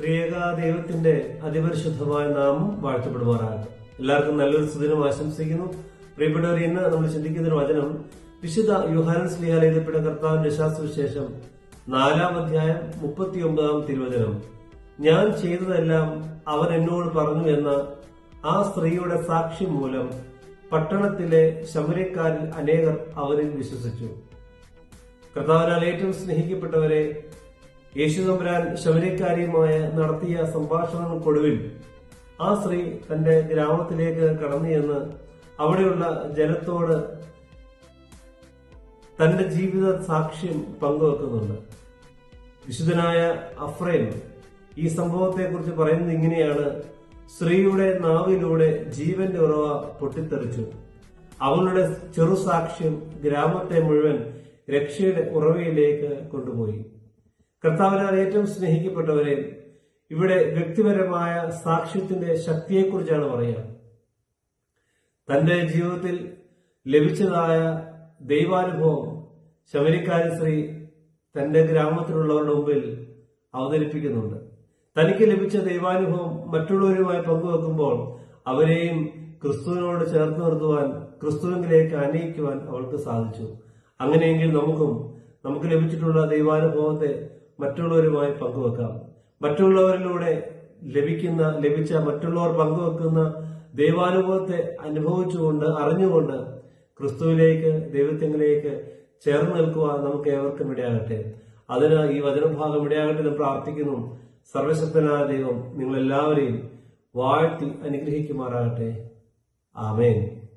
ത്രിയേക ദൈവത്തിന്റെ അതിപരിശുദ്ധമായ നാമം വാഴ്ത്തപ്പെടുമാറാകട്ടെ. എല്ലാവർക്കും നല്ലൊരു സുദിനം ആശംസിക്കുന്നു. പ്രിയപ്പെട്ടവർ ഇന്ന് നമ്മൾ ചിന്തിക്കുന്ന വചനം വിശുദ്ധ യുഹാനൻ സ്ലിഹാൽ എഴുതപ്പെട്ട കർത്താവിന്റെ ശാസ്ത്രവിശേഷം നാലാം അധ്യായം മുപ്പത്തിയൊമ്പതാം തിരുവചനം. ഞാൻ ചെയ്തതെല്ലാം അവൻ എന്നോട് പറഞ്ഞു എന്ന ആ സ്ത്രീയുടെ സാക്ഷി മൂലം പട്ടണത്തിലെ ശമരക്കാരിൽ അനേകർ അവരിൽ വിശ്വസിച്ചു. കർത്താവിനാൽ ഏറ്റവും സ്നേഹിക്കപ്പെട്ടവരെ യേശുതമ്പുരാൻ ശബരിക്കാരിയുമായ നടത്തിയ സംഭാഷണങ്ങൾക്കൊടുവിൽ ആ സ്ത്രീ തന്റെ ഗ്രാമത്തിലേക്ക് കടന്നു ചെന്ന് അവിടെയുള്ള ജനത്തോട് തന്റെ ജീവിത സാക്ഷ്യം പങ്കുവെക്കുന്നുണ്ട്. വിശുദ്ധനായ അഫ്രൈം ഈ സംഭവത്തെക്കുറിച്ച് പറയുന്നത് ഇങ്ങനെയാണ്. സ്ത്രീയുടെ നാവിലൂടെ ജീവന്റെ ഉറവ പൊട്ടിത്തെറിച്ചു. അവളുടെ ചെറുസാക്ഷ്യം ഗ്രാമത്തെ മുഴുവൻ രക്ഷയുടെ ഉറവയിലേക്ക് കൊണ്ടുപോയി. കർത്താവിനാൽ ഏറ്റവും സ്നേഹിക്കപ്പെട്ടവരെ ഇവിടെ വ്യക്തിപരമായ സാക്ഷ്യത്തിന്റെ ശക്തിയെക്കുറിച്ചാണ് പറയുക. തന്റെ ജീവിതത്തിൽ ലഭിച്ചതായ ദൈവാനുഭവം ശബരിക്കാരി ശ്രീ തന്റെ ഗ്രാമത്തിലുള്ളവരുടെ മുമ്പിൽ അവതരിപ്പിക്കുന്നുണ്ട്. തനിക്ക് ലഭിച്ച ദൈവാനുഭവം മറ്റുള്ളവരുമായി പങ്കുവെക്കുമ്പോൾ അവരെയും ക്രിസ്തുവിനോട് ചേർത്ത് നിർത്തുവാൻ ക്രിസ്തുവിലേക്ക് അനയിക്കുവാൻ അവൾക്ക് സാധിച്ചു. അങ്ങനെയെങ്കിൽ നമുക്കും നമുക്ക് ലഭിച്ചിട്ടുള്ള ദൈവാനുഭവത്തെ മറ്റുള്ളവരുമായി പങ്കുവെക്കാം. മറ്റുള്ളവരിലൂടെ ലഭിക്കുന്ന ലഭിച്ച മറ്റുള്ളവർ പങ്കുവെക്കുന്ന ദൈവാനുഭവത്തെ അനുഭവിച്ചുകൊണ്ട് അറിഞ്ഞുകൊണ്ട് ക്രിസ്തുവിലേക്ക് ദൈവത്തിലേക്ക് ചേർന്ന് നിൽക്കുവാൻ നമുക്ക് ഏവർക്കും ഇടയാകട്ടെ. അതിന് ഈ വചനഭാഗം ഇടയാകട്ടെ എന്ന് പ്രാർത്ഥിക്കുന്നു. സർവശക്തനായ ദൈവം നിങ്ങളെല്ലാവരെയും വാഴ്ത്തി അനുഗ്രഹിക്കുമാറാകട്ടെ. ആമേൻ.